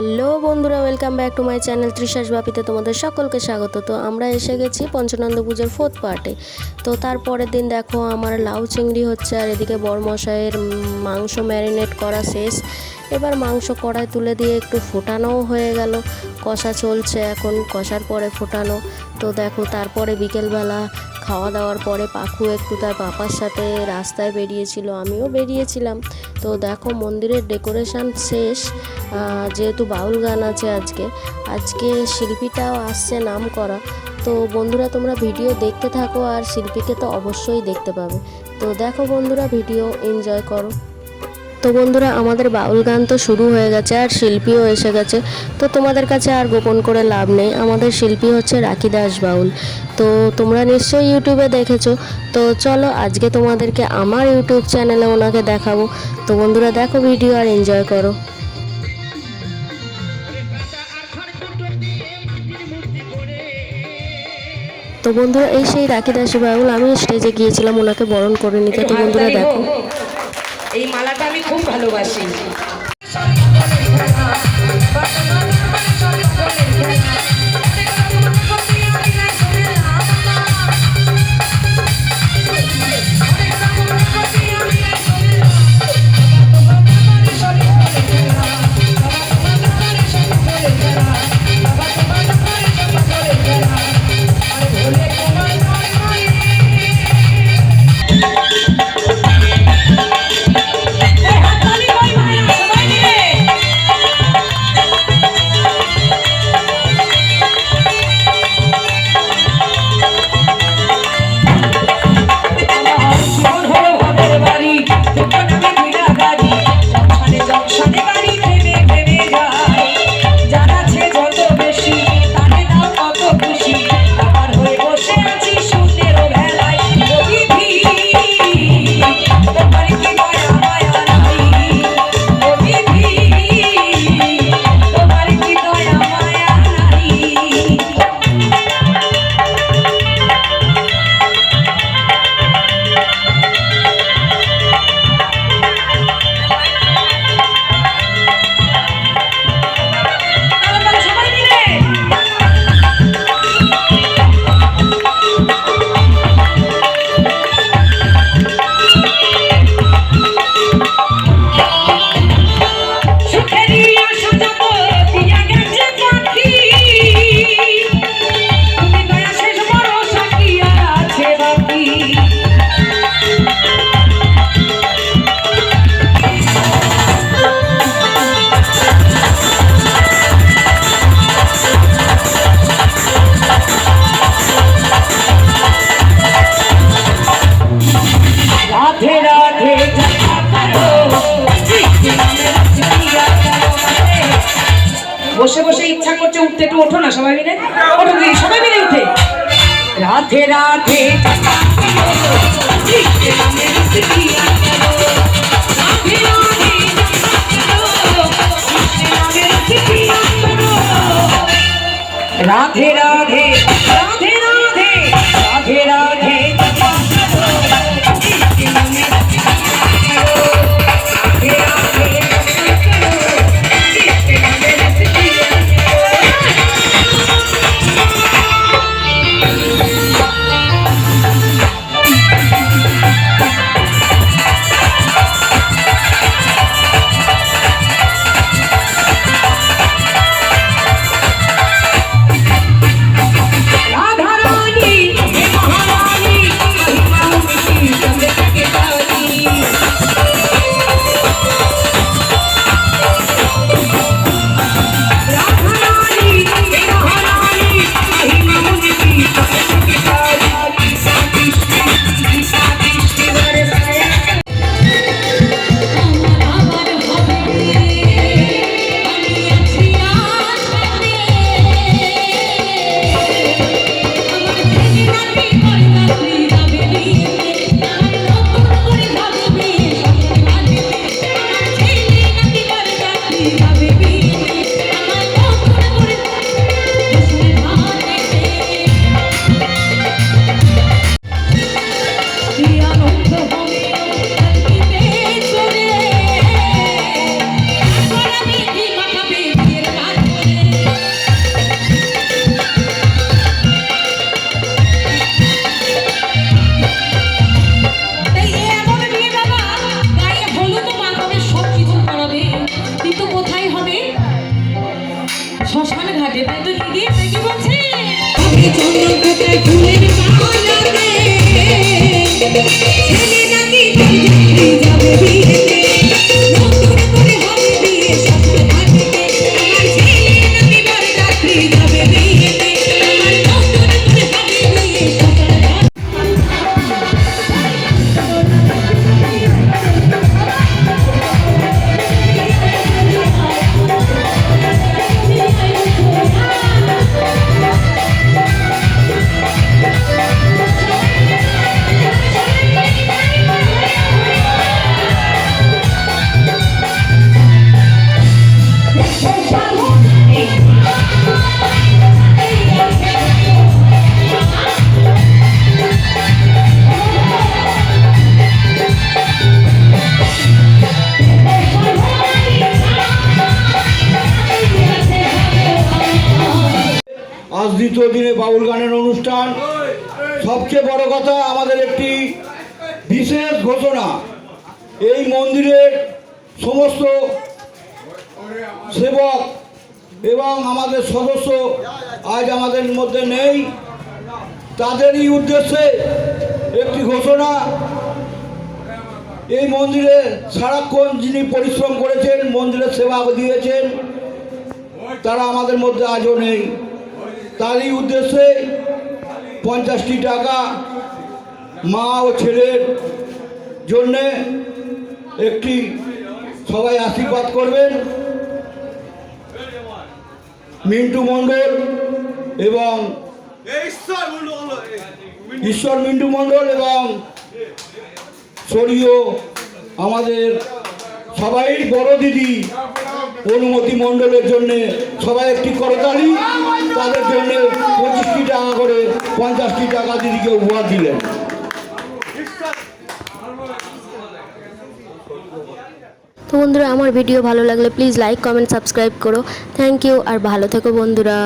Hello বন্ধুরা welcome back to my channel ত্রিশাস বাপিতে তোমাদের সকলকে স্বাগত। তো আমরা এসে গেছি পঞ্চনন্দ পুজোর ফোর্থ পার্টে তো তারপরের দিন দেখো আমার লাউ চিংড়ি হচ্ছে আর এদিকে বরমশাইয়ের উম, মাংস ম্যারিনেট করা শেষ। এবার মাংস কড়াই তুলে দিয়ে একটু ফোটানোও হয়ে গেল। কষা চলছে এখন কষার পরে ফোটানো। তো দেখো তারপরে বিকেলবেলা খাওয়া দাওয়ার পরে পাখু একটু তার পাপার সাথে রাস্তায় বেরিয়েছিল, আমিও বেরিয়েছিলাম। তো দেখো মন্দিরের ডেকোরেশন শেষ যেহেতু বাউল গান আছে আজকে আজকে শিল্পীটাও আসছে নাম করা। তো বন্ধুরা তোমরা ভিডিও দেখতে থাকো আর শিল্পীকে তো অবশ্যই দেখতে পাবে। তো দেখো বন্ধুরা ভিডিও, এনজয় করো। তো বন্ধুরা, আমাদের বাউল গান তো শুরু হয়ে গেছে আর শিল্পীও এসে গেছে। তো তোমাদের কাছে আর গোপন করে লাভ নেই। আমাদের শিল্পী হচ্ছে রাখি দাস বাউল। তো তোমরা নিশ্চয়ই ইউটিউবে দেখেছ। তো চলো, আজকে তোমাদেরকে আমার ইউটিউব চ্যানেলে ওনাকে দেখাবো। তো বন্ধুরা, দেখো ভিডিও আর এনজয় করো। তো বন্ধুরা, এই সেই রাখি দাসী বাউল, আমি স্টেজে গিয়েছিলাম, ওনাকে বরণ করে নিতে। তো বন্ধুরা, দেখো। এই মালাটা আমি খুব ভালোবাসি। জপা সবাই মিলে উঠে। Radhe Radhe Radhe Radhe Radhe Thank you. বাউল গানের অনুষ্ঠান। সবচেয়ে বড় কথা, আমাদের একটি বিশেষ ঘোষণা। এই মন্দিরের সমস্ত সেবক এবং আমাদের সদস্য আজ আমাদের মধ্যে নেই। তাদেরই উদ্দেশ্যে একটি ঘোষণা, এই মন্দিরে সারাক্ষণ যিনি পরিশ্রম করেছেন, মন্দিরের সেবা দিয়েছেন, তারা আমাদের মধ্যে আজও নেই। তারই উদ্দেশ্যে পঞ্চাশটি টাকা মা ও ছেলের জন্যে একটি সবাই আশীর্বাদ করবেন। মিন্টু মণ্ডল এবং ঈশ্বর মিন্টু মণ্ডল এবং শরীয় আমাদের সবাই বড় দিদি, অনুমতি মণ্ডলের জন্যে সবাই একটি করতালি। তাদের জন্য পঁচিশটি টাকা করে পঞ্চাশটি টাকা দিদিকে উপহার দিলেন। তো বন্ধুরা, আমার ভিডিও ভালো লাগলে প্লিজ লাইক কমেন্ট সাবস্ক্রাইব করো। থ্যাংক ইউ আর ভালো থেকো বন্ধুরা।